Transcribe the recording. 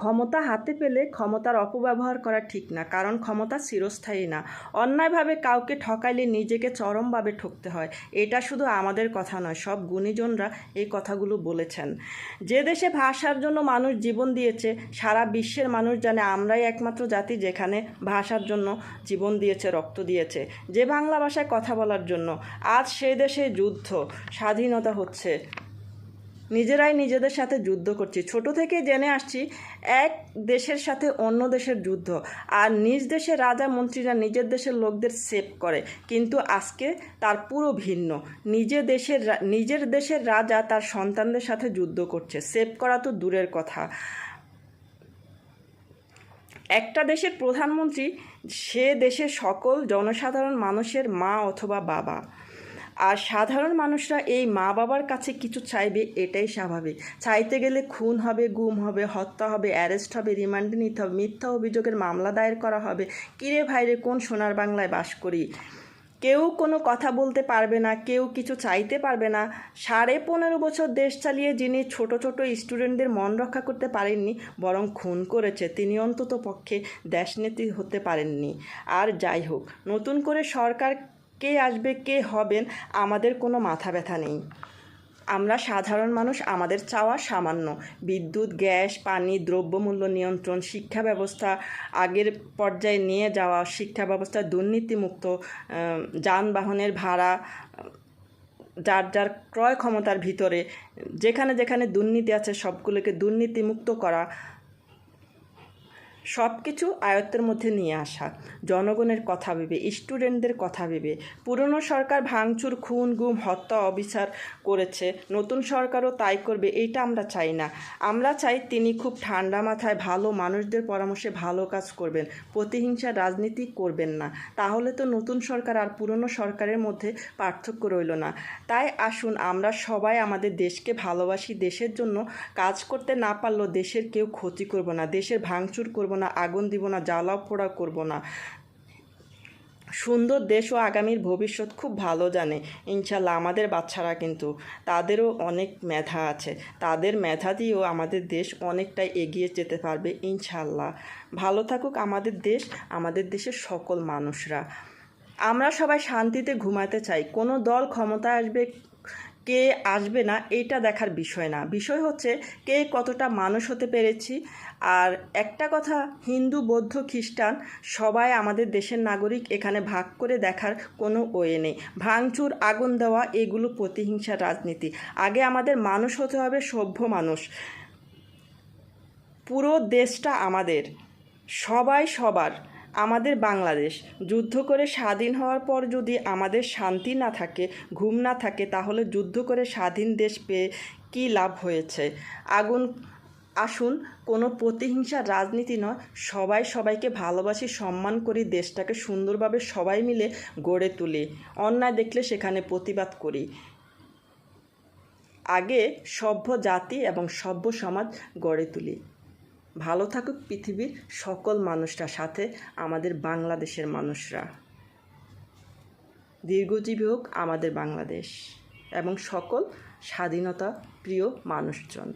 ক্ষমতা হাতে পেলে ক্ষমতার অপব্যবহার করা ঠিক না, কারণ ক্ষমতা চিরস্থায়ী না। অন্যায়ভাবে কাউকে ঠকাইলে নিজেকে চরমভাবে ঠকতে হয়, এটা শুধু আমাদের কথা নয়, সব গুণীজনরা এই কথাগুলো বলেছেন। যে দেশে ভাষার জন্য মানুষ জীবন দিয়েছে, সারা বিশ্বের মানুষ জানে আমরাই একমাত্র জাতি যেখানে ভাষার জন্য জীবন দিয়েছে, রক্ত দিয়েছে। যে বাংলা ভাষায় কথা বলার জন্য, আজ সেই দেশে যুদ্ধ, স্বাধীনতা হচ্ছে। নিজেরাই নিজেদের সাথে যুদ্ধ করছি। ছোট থেকে জেনে আসছি, এক দেশের সাথে অন্য দেশের যুদ্ধ। আর নিজ দেশের রাজা মন্ত্রীরা নিজের দেশের লোকদের সেভ করে। কিন্তু আজকে তার পুরো ভিন্ন। নিজে দেশের নিজের দেশের রাজা তার সন্তানদের সাথে যুদ্ধ করছে। সেভ করা তো দূরের কথা। একটা দেশের প্রধানমন্ত্রী, সে দেশের সকল জনসাধারণ মানুষের মা অথবা বাবা। আর সাধারণ মানুষরা এই মা বাবার কাছে কিছু চাইবে এটাই স্বাভাবিক। চাইতে গেলে খুন হবে, গুম হবে, হত্যা হবে, অ্যারেস্ট হবে, রিমান্ডে নিতে হবে, মিথ্যা অভিযোগের মামলা দায়ের করা হবে। কিরে ভাইরে কোন সোনার বাংলায় বাস করি? কেউ কোনো কথা বলতে পারবে না, কেউ কিছু চাইতে পারবে না। সাড়ে পনেরো বছর দেশ চালিয়ে যিনি ছোট ছোট স্টুডেন্টদের মন রক্ষা করতে পারেননি, বরং খুন করেছে, তিনি অন্তত পক্ষে দেশনেত্রী হতে পারেননি। আর যাই হোক, নতুন করে সরকার কে আসবে, কে হবেন, আমাদের কোনো মাথা ব্যথা নেই। আমরা সাধারণ মানুষ, আমাদের চাওয়া সামান্য। বিদ্যুৎ, গ্যাস, পানি, দ্রব্যমূল্য নিয়ন্ত্রণ, শিক্ষা ব্যবস্থা, আগের পর্যায়ে নিয়ে যাওয়া, শিক্ষা ব্যবস্থা, দুর্নীতিমুক্ত যানবাহনের ভাড়া, যার যার ক্রয় ক্ষমতার ভিতরে, যেখানে যেখানে দুর্নীতি আছে, সবগুলোকে দুর্নীতিমুক্ত করা সব কিছু আয়ত্তের মধ্যে নিয়ে আসা। জনগণের কথা ভেবে, স্টুডেন্টদের কথা ভেবে। পুরনো সরকার ভাঙচুর, খুন, গুম, হত্যা, অবিচার করেছে। নতুন সরকারও তাই করবে, এইটা আমরা চাই না। আমরা চাই তিনি খুব ঠান্ডা মাথায় ভালো মানুষদের পরামর্শে ভালো কাজ করবেন প্রতিহিংসার রাজনীতি করবেন না। তাহলে তো নতুন সরকার আর পুরনো সরকারের মধ্যে পার্থক্য রইল না। তাই আসুন, আমরা সবাই আমাদের দেশকে ভালোবাসি। দেশের জন্য কাজ করতে না পারলেও দেশের কেউ ক্ষতি করব না। দেশের ভাঙচুর করব না, আগুন দিব না জ্বালা পোড়া করব না। সুন্দর দেশ ও আগামীর ভবিষ্যৎ খুব ভালো জানে। ইনশাল্লাহ আমাদের বাচ্চারা কিন্তু, তাদেরও অনেক মেধা আছে। তাদের মেধা দিয়েও আমাদের দেশ অনেকটাই এগিয়ে যেতে পারবে ইনশাল্লাহ ভালো থাকুক আমাদের দেশ, আমাদের দেশের সকল মানুষরা। আমরা সবাই শান্তিতে ঘুমাতে চাই। কোনো দল ক্ষমতায় আসবে কে আসবে না এটা দেখার বিষয় না। বিষয় হচ্ছে কে কতটা মানুষ হতে পেরেছি। আর একটা কথা, হিন্দু, বৌদ্ধ, খ্রিস্টান সবাই আমাদের দেশের নাগরিক, এখানে ভাগ করে দেখার কোনো ওয়ে নেই। ভাঙচুর, আগুন দেওয়া, এগুলো প্রতিহিংসার রাজনীতি। আগে আমাদের মানুষ হতে হবে সভ্য মানুষ। পুরো দেশটা আমাদের। সবাই সবার। আমাদের বাংলাদেশ। যুদ্ধ করে স্বাধীন হওয়ার পর যদি আমাদের শান্তি না থাকে, ঘুম না থাকে, তাহলে যুদ্ধ করে স্বাধীন দেশ পেয়ে কী লাভ হয়েছে? আগুন, আসুন, কোনো প্রতিহিংসার রাজনীতি নয়। সবাই সবাইকে ভালোবাসি, সম্মান করি, দেশটাকে সুন্দরভাবে সবাই মিলে গড়ে তুলি। অন্যায় দেখলে সেখানে প্রতিবাদ করি। আগে সভ্য জাতি এবং সভ্য সমাজ গড়ে তুলি। ভালো থাকুক পৃথিবীর সকল মানুষরা, সাথে আমাদের বাংলাদেশের মানুষরা। দীর্ঘজীবী হোক আমাদের বাংলাদেশ এবং সকল স্বাধীনতা প্রিয় মানুষজন।